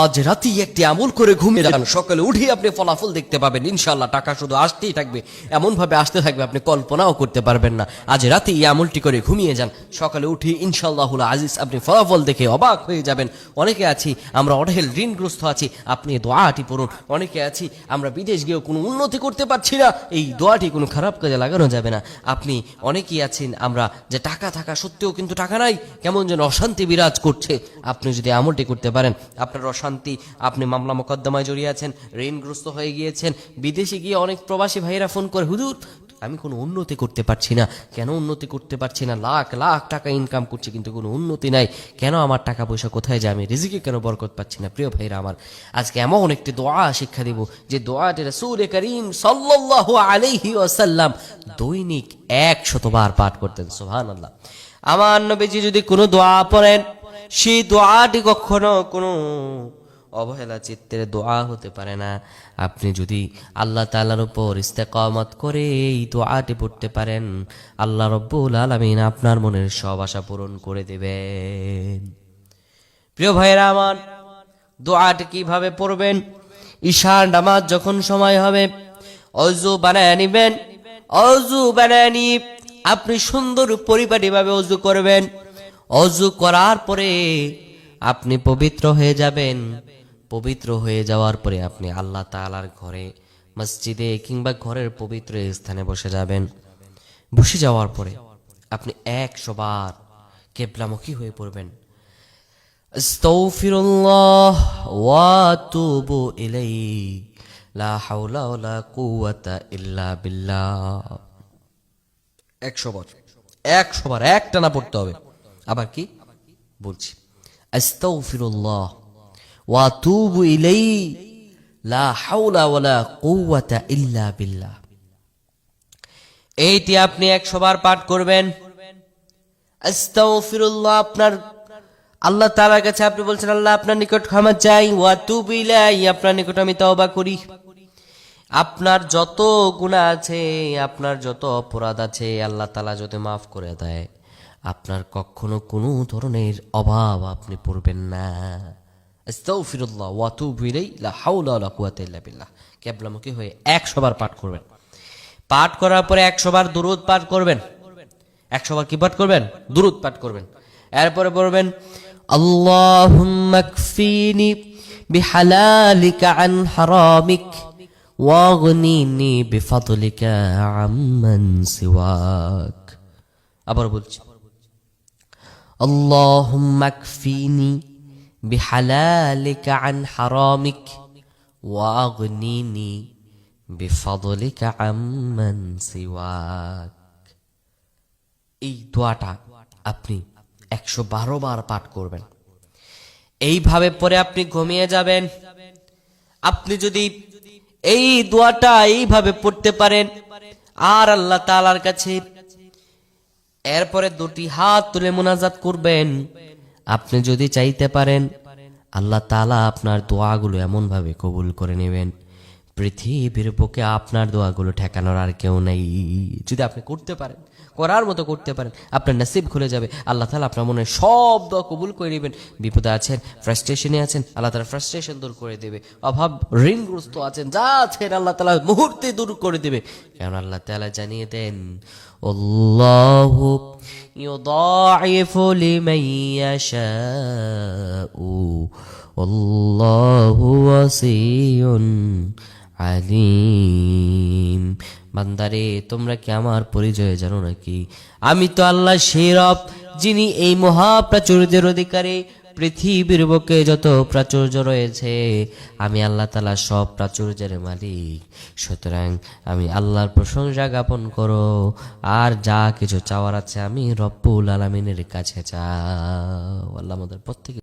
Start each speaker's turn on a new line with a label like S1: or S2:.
S1: আজ রাতেই একটি আমল করে ঘুমিয়ে যান সকালে উঠে আপনি ফলাফল দেখতে পাবেন। ইনশাল্লাহ টাকা শুধু আসতেই থাকবে। এমন ভাবে আসতে থাকবে আপনি কল্পনাও করতে পারবেন না। আজ রাতে এই আমলটি করে ঘুমিয়ে যান। সকালে উঠে ইনশাল্লাহুল আজিজ আপনি ফলাফল দেখে অবাক হয়ে যাবেন। অনেকে আছি, আমরা অঢেল ঋণগ্রস্ত আছি। আপনি দোয়াটি পড়ুন। অনেকে আছি, আমরা বিদেশ গিয়েও কোনো উন্নতি করতে পারছি না। এই দোয়াটি কোনো খারাপ কাজে লাগানো যাবে না। আপনি অনেকেই আছেন, আমরা যে টাকা থাকা সত্ত্বেও কিন্তু টাকা নাই, কেমন যেন অশান্তি বিরাজ করছে। আপনি যদি আমলটি করতে পারেন, আপনার অশান্তি। আপনি মামলা মোকদ্দমায় জড়িয়ে আছেন, ঋণগ্রস্ত হয়ে গিয়েছেন, বিদেশে গিয়ে অনেক প্রবাসী ভাইয়েরা ফোন করে, হুজুর, আমি কোনো উন্নতি করতে পারছি না। কেন উন্নতি করতে পারছি না? লাখ লাখ টাকা ইনকাম করছি, কিন্তু কোনো উন্নতি নাই। কেন আমার টাকা পয়সা কোথায় যায়? আমি রিজিকে কেন বরকত পাচ্ছি না? প্রিয় ভাইরা আমার, আজকে এমন একটি দোয়া শিক্ষা দিব, যে দোয়াটি রাসূল করিম সাল্লাল্লাহু আলাইহি ওয়াসাল্লাম দৈনিক একশতবার পাঠ করতেন, সুবহানাল্লাহ। আমার নবীজি যদি কোনো দোয়া পড়েন সেই দোয়াটি কখনো কোনো অবহেলা চিত্তের দোয়া হতে পারে না। আপনি যদি আল্লাহ তাআলার উপর ইস্তেকামত করে এই দোয়াটি পড়তে পারেন, আল্লাহ রব্বুল আলামিন আপনার মনের সব আশা পূরণ করে দেবেন। প্রিয় ভাইয়েরা আমার, দোয়াটি কীভাবে পড়বেন? ঈশান নামাজ যখন সময় হবে অজু বানায় নিবেন অজু বানায় নি আপনি সুন্দর পরিপাটিভাবে অজু করবেন। অজু করার পরে আপনি পবিত্র হয়ে যাবেন। পবিত্র হয়ে যাওয়ার পরে আপনি আল্লাহ তালার ঘরে, মসজিদে কিংবা ঘরের পবিত্র স্থানে বসে যাবেন। বসে যাওয়ার পরে আপনি একশো বার কেবলামুখী হয়ে পড়বেন। আস্তাগফিরুল্লাহ ওয়া আতুবু লা হাওলা ওয়ালা কুওয়াতা ইল্লা বিল্লাহ। 100 বার 100 বার, একটানা পড়তে হবে। আবার কি? বলছি, আস্তাগফিরুল্লাহ ওয়া তুবু ইলাই লা হাওলা ওয়ালা কুওয়াতা ইল্লা বিল্লাহ। এইটি আপনি একশো বার পাঠ করবেন। আস্তাগফিরুল্লাহ, আপনার আল্লাহ তাআলার কাছে আপনি বলছেন, আল্লাহ আপনার নিকট ক্ষমা চাই, ওয়া তুবু ইলাই আপনার নিকট আমি তওবা করি। আপনার যত গুনাহ আছে, আপনার যত অপরাধ আছে, আল্লাহ তালা যদি মাফ করে দেয়। আপনার কখনো কোনো ধরনের অভাব আপনি পড়বেন না। আস্তাগফিরুল্লাহ ওয়া তুবু ইলাই লা হাওলা ওয়ালা কুওয়াতা ইল্লা বিল্লাহ। কেবলামুখী হয়ে 100 বার পাঠ করবেন। পাঠ করার পরে 100 বার পাঠ করবেন। 100 বার কি পাঠ করবেন? দুরূদ পাঠ করবেন। এরপরে বলবেন, আল্লাহুম্মা কফিনি বিহালালিকা আন হারামিক ওয়াগনিনি বিফাদলিকা আম্মান সিওয়াক। আবার বলছি اللهم اكفيني بحلالك عن حرامك واغنني بفضلك عمن سواك এই দোয়াটা আপনি একশো বারো বার পাঠ করবেন এইভাবে পরে আপনি ঘুমিয়ে যাবেন আপনি যদি এই দোয়াটা এইভাবে পড়তে পারেন আর আল্লাহ তাআলার কাছে এরপরে দুটি হাত তুলে মোনাজাত করবেন। আপনি যদি চাইতে পারেন, আল্লাহ তালা আপনার দোয়াগুলো এমনভাবে কবুল করে নেবেন। পৃথিবীর বুকে আপনার দোয়াগুলো ঠেকানোর আর কেউ নেই। যদি আপনি করতে পারেন। করার মতো করতে পারেন আপনার নসিব খুলে যাবে আল্লাহ তাআলা আপনার মনে সব দোয়া কবুল করে নেবেন বিপদে আছেন ফ্রাস্ট্রেশনে আছেন আল্লাহ তাআলা ফ্রাস্ট্রেশন দূর করে দেবে অভাব ঋণগ্রস্ত আছেন যা আছেন আল্লাহ তাআলা মুহূর্তে দূর করে দেবে কারণ আল্লাহ তাআলা জানিয়ে দেন والله يضاعف لمن يشاء والله وسيع আলিম বান্দারে, তোমরা কি আমার পরিচয় জানো নাকি? আমি তো আল্লাহ যিনি এই পৃথিবীর বুকে যত প্রাচুর্য রয়েছে, আমি আল্লাহ তালা সব প্রাচুর্যের মালিক। সুতরাং আমি আল্লাহর প্রশংসা জ্ঞাপন করো, আর যা কিছু চাওয়ার আছে আমি রব্বুল আলমিনের কাছে চাও আল্লাহ আমাদের প্রত্যেকে